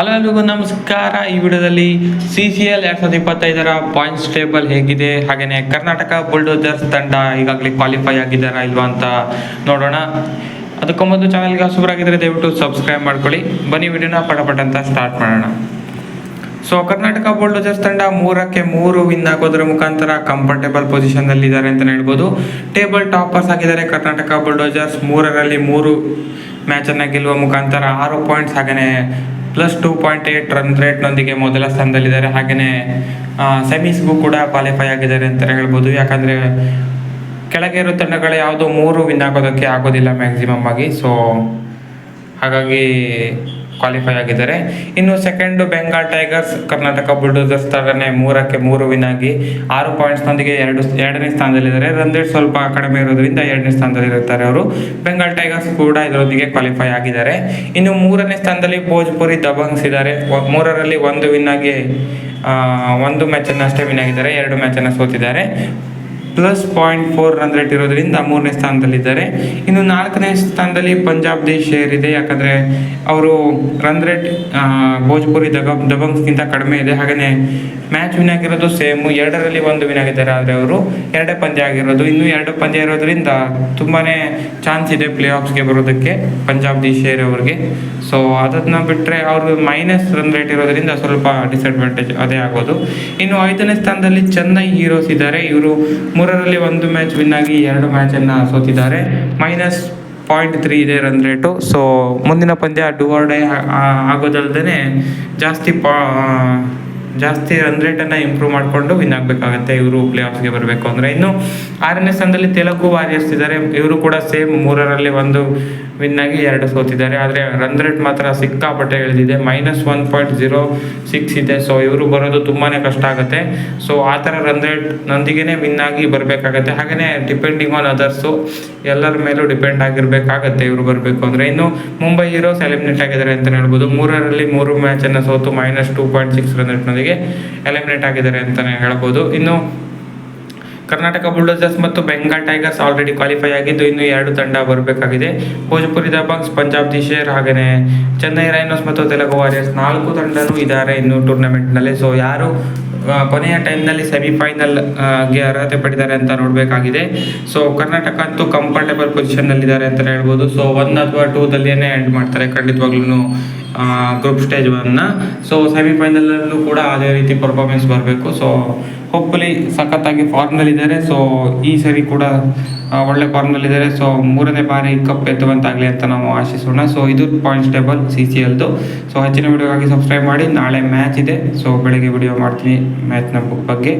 Hello ಎಲ್ರಿಗೂ ನಮಸ್ಕಾರ, ಈ ವಿಡಿಯೋದಲ್ಲಿ ಸಿ ಸಿ ಎಲ್ ಎರಡ್ ಸಾವಿರದ ಇಪ್ಪತ್ತೈದರ ಪಾಯಿಂಟ್ಸ್ ಟೇಬಲ್ ಹೇಗಿದೆ ಹಾಗೆಯೇ ಕರ್ನಾಟಕ ಬುಲ್ಡೋಜರ್ಸ್ ತಂಡ ಈಗಾಗಲೇ ಕ್ವಾಲಿಫೈ ಆಗಿದ್ದಾರಾ ಇಲ್ವಾ ಅಂತ ನೋಡೋಣ. ಅದಕ್ಕೂ ಮೊದಲು ಚಾನಲ್ಗೆ ಹೊಸಬರಾಗಿದ್ದರೆ ದಯವಿಟ್ಟು ಸಬ್ಸ್ಕ್ರೈಬ್ ಮಾಡ್ಕೊಳ್ಳಿ. ಬನ್ನಿ ವಿಡಿಯೋನ ಪಟಪಟ ಅಂತ ಸ್ಟಾರ್ಟ್ ಮಾಡೋಣ. ಸೊ ಕರ್ನಾಟಕ ಬುಲ್ಡೋಜರ್ಸ್ ತಂಡ ಮೂರಕ್ಕೆ ಮೂರು ವಿನ್ ಆಗೋದ್ರ ಮುಖಾಂತರ ಕಂಫರ್ಟೇಬಲ್ ಪೊಸಿಷನ್ ಅಲ್ಲಿ ಇದ್ದಾರೆ ಅಂತ ಹೇಳ್ಬೋದು. ಟೇಬಲ್ ಟಾಪರ್ಸ್ ಆಗಿದ್ದಾರೆ ಕರ್ನಾಟಕ ಬುಲ್ಡೋಜರ್ಸ್ ಮೂರರಲ್ಲಿ ಮೂರು ಮ್ಯಾಚ್ ಅನ್ನ ಗೆಲ್ಲುವ ಮುಖಾಂತರ ಆರು ಪಾಯಿಂಟ್ಸ್ ಹಾಗೆಯೇ plus two point eight run ರೇಟ್ನೊಂದಿಗೆ ಮೊದಲ ಸ್ಥಾನದಲ್ಲಿದ್ದಾರೆ. ಹಾಗೆಯೇ ಸೆಮೀಸ್ಗೂ ಕೂಡ ಕ್ವಾಲಿಫೈ ಆಗಿದ್ದಾರೆ ಅಂತ ಹೇಳ್ಬೋದು. ಯಾಕಂದರೆ, ಕೆಳಗೆ ಇರೋ ತಂಡಗಳು ಯಾವುದೋ ಮೂರು ವಿನ್ ಆಗೋದಕ್ಕೆ ಆಗೋದಿಲ್ಲ ಮ್ಯಾಕ್ಸಿಮಮ್ ಆಗಿ. ಸೊ ಹಾಗಾಗಿ ಕ್ವಾಲಿಫೈ ಆಗಿದ್ದಾರೆ. ಇನ್ನು second Bengal Tigers Karnataka Bulldozers ಥರನೇ ಮೂರಕ್ಕೆ ಮೂರು ವಿನ್ ಆಗಿ ಆರು ಪಾಯಿಂಟ್ಸ್ನೊಂದಿಗೆ ಎರಡು, ಎರಡನೇ ಸ್ಥಾನದಲ್ಲಿದ್ದಾರೆ. ರನ್ ರೇಟ್ ಸ್ವಲ್ಪ ಕಡಿಮೆ ಇರೋದ್ರಿಂದ ಎರಡನೇ ಸ್ಥಾನದಲ್ಲಿರುತ್ತಾರೆ ಅವರು. ಬೆಂಗಾಲ್ ಟೈಗರ್ಸ್ ಕೂಡ ಇದರೊಂದಿಗೆ ಕ್ವಾಲಿಫೈ ಆಗಿದ್ದಾರೆ. ಇನ್ನು ಮೂರನೇ ಸ್ಥಾನದಲ್ಲಿ ಭೋಜ್ಪುರಿ ದಬಂಗ್ಸ್ ಇದ್ದಾರೆ. ಮೂರರಲ್ಲಿ ಒಂದು ವಿನ್ ಆಗಿ ಒಂದು ಮ್ಯಾಚನ್ನು ಅಷ್ಟೇ ವಿನ್ ಆಗಿದ್ದಾರೆ. ಎರಡು ಮ್ಯಾಚನ್ನು ಸೋತಿದ್ದಾರೆ. Plus point four run rate ಇರೋದ್ರಿಂದ ಮೂರನೇ ಸ್ಥಾನದಲ್ಲಿದ್ದಾರೆ. ಇನ್ನು ನಾಲ್ಕನೇ ಸ್ಥಾನದಲ್ಲಿ ಪಂಜಾಬ್ ದೇಶ್ ಶೇರ್ ಇದೆ. ಯಾಕಂದರೆ ಅವರು ರನ್ ರೇಟ್ ಭೋಜ್ಪುರಿ ದಗ ದಬಂಗ್ಸ್ಗಿಂತ ಕಡಿಮೆ ಇದೆ. ಹಾಗೆಯೇ ಮ್ಯಾಚ್ ವಿನ್ ಆಗಿರೋದು ಸೇಮು ಎರಡರಲ್ಲಿ ಒಂದು ವಿನ್ ಆಗಿದ್ದಾರೆ ಆದರೆ ಅವರು. ಎರಡೇ ಪಂದ್ಯ ಆಗಿರೋದು. ಇನ್ನು ಎರಡು ಪಂದ್ಯ ಇರೋದ್ರಿಂದ ತುಂಬಾ ಚಾನ್ಸ್ ಇದೆ ಪ್ಲೇ ಆಫ್ಸ್ಗೆ ಬರೋದಕ್ಕೆ ಪಂಜಾಬ್ ದಿ ಶೇರ್ ಅವ್ರಿಗೆ. ಸೊ ಅದನ್ನ ಬಿಟ್ಟರೆ ಅವರು ಮೈನಸ್ ರನ್ ರೇಟ್ ಇರೋದ್ರಿಂದ ಸ್ವಲ್ಪ ಡಿಸ್ಅಡ್ವಾಂಟೇಜ್ ಅದೇ ಆಗೋದು. ಇನ್ನು ಐದನೇ ಸ್ಥಾನದಲ್ಲಿ ಚೆನ್ನೈ ಹೀರೋಸ್ ಇದ್ದಾರೆ. ಇವರು ಮೂರರಲ್ಲಿ ಒಂದು ಮ್ಯಾಚ್ ವಿನ್ ಆಗಿ ಎರಡು ಮ್ಯಾಚನ್ನು ಸೋತಿದ್ದಾರೆ. ಮೈನಸ್ ಪಾಯಿಂಟ್ ತ್ರೀ ಇದೆ ರನ್ ರೇಟು ಸೊ ಮುಂದಿನ ಪಂದ್ಯ ಡೂ ಆರ್ ಡೈ ಆಗೋದಲ್ದೇ ಜಾಸ್ತಿ ಪಾ, ಜಾಸ್ತಿ ರನ್ ರೇಟನ್ನು ಇಂಪ್ರೂವ್ ಮಾಡಿಕೊಂಡು ವಿನ್ ಆಗಬೇಕಾಗತ್ತೆ. ಇವರು ಪ್ಲೇ ಆಫ್ಗೆ ಬರಬೇಕು ಅಂದರೆ. ಇನ್ನು ಆರನೇ ಸ್ಥಾನದಲ್ಲಿ ತೆಲುಗು ವಾರಿಯರ್ಸ್ ಇದ್ದಾರೆ. ಇವರು ಕೂಡ ಸೇಮ್ ಮೂರರಲ್ಲಿ ಒಂದು ವಿನ್ ಆಗಿ ಎರಡು ಸೋತಿದ್ದಾರೆ. ಆದರೆ ರನ್ ರೇಟ್ ಮಾತ್ರ ಸಿಕ್ಕಾಪಟ್ಟೆ ಇಳಿದಿದೆ. Minus one point zero six ಇದೆ. ಸೊ ಇವರು ಬರೋದು ತುಂಬಾ ಕಷ್ಟ ಆಗುತ್ತೆ. ಸೊ ಆ ಥರ ರನ್ ರೇಟ್ ನೊಂದಿಗೆ ವಿನ್ ಆಗಿ ಬರಬೇಕಾಗತ್ತೆ. ಹಾಗೆಯೇ ಡಿಪೆಂಡಿಂಗ್ ಆನ್ ಅದರ್ಸು ಎಲ್ಲರ ಮೇಲೂ ಡಿಪೆಂಡ್ ಆಗಿರಬೇಕಾಗತ್ತೆ ಇವರು ಬರಬೇಕು ಅಂದರೆ. ಇನ್ನು ಮುಂಬೈ ಹೀರೋಸ್ ಎಲಿಮಿನೇಟ್ ಆಗಿದ್ದಾರೆ ಅಂತಲೇ ಹೇಳ್ಬೋದು. ಮೂರರಲ್ಲಿ ಮೂರು ಮ್ಯಾಚನ್ನು ಸೋತು minus two point six run ರೇಟ್ನೊಂದಿಗೆ eliminate ಆಗಿದ್ದಾರೆ ಅಂತಲೇ ಹೇಳ್ಬೋದು. ಇನ್ನು ಕರ್ನಾಟಕ ಬುಲ್ಡೋಸರ್ಸ್ ಮತ್ತು ಬೆಂಗಾಲ್ ಟೈಗರ್ಸ್ ಆಲ್ರೆಡಿ ಕ್ವಾಲಿಫೈ ಆಗಿದ್ದು ಇನ್ನು ಎರಡು ತಂಡ ಬರಬೇಕಾಗಿದೆ. ಭೋಜ್ಪುರಿ ದಬಂಗ್ಸ್ ಪಂಜಾಬ್ ದಿಶೇರ್ ಹಾಗೆಯೇ ಚೆನ್ನೈ ರೈನೋಸ್ ಮತ್ತು ತೆಲುಗು ವಾರಿಯರ್ಸ್ ನಾಲ್ಕು ತಂಡನೂ ಇದ್ದಾರೆ ಇನ್ನು ಟೂರ್ನಮೆಂಟ್ನಲ್ಲಿ ಸೊ ಯಾರು ಕೊನೆಯ ಟೈಮ್ನಲ್ಲಿ ಸೆಮಿಫೈನಲ್ಗೆ ಅರ್ಹತೆ ಪಡೆದಿದ್ದಾರೆ ಅಂತ ನೋಡಬೇಕಾಗಿದೆ. ಸೊ ಕರ್ನಾಟಕ ಅಂತೂ ಕಂಫರ್ಟೇಬಲ್ ಪೊಸಿಷನ್ನಲ್ಲಿದ್ದಾರೆ ಅಂತಲೇ ಹೇಳ್ಬೋದು. ಸೊ ಒನ್ ಅಥವಾ ಟೂದಲ್ಲಿಯೇ ಎಂಡ್ ಮಾಡ್ತಾರೆ ಖಂಡಿತವಾಗ್ಲೂ ಗ್ರೂಪ್ ಸ್ಟೇಜ್ ಒನ್ನ ಸೊ ಸೆಮಿಫೈನಲಲ್ಲೂ ಕೂಡ ಅದೇ ರೀತಿ ಪರ್ಫಾರ್ಮೆನ್ಸ್ ಬರಬೇಕು. ಸೊ ಹೋಪ್ಫುಲಿ ಸಖತ್ತಾಗಿ ಫಾರ್ಮ್ನಲ್ಲಿದ್ದಾರೆ ಸೊ ಈ ಸರಿ ಕೂಡ ಒಳ್ಳೆ ಫಾರ್ಮ್ನಲ್ಲಿದ್ದಾರೆ ಸೊ ಮೂರನೇ ಬಾರಿ ಕಪ್ ಎತ್ತುವಂತಾಗಲಿ ಅಂತ ನಾವು ಆಶಿಸೋಣ. ಸೊ ಇದು ಪಾಯಿಂಟ್ಸ್ ಟೇಬಲ್ ಸಿ ಸಿ ಎಲ್ದು ಸೊ ಹೆಚ್ಚಿನ ವಿಡಿಯೋಗಾಗಿ ಸಬ್ಸ್ಕ್ರೈಬ್ ಮಾಡಿ. ನಾಳೆ ಮ್ಯಾಚ್ ಇದೆ. ಸೊ ಬೆಳಗ್ಗೆ ವಿಡಿಯೋ ಮಾಡ್ತೀನಿ ಮ್ಯಾಚ್ನ ಬಗ್ಗೆ.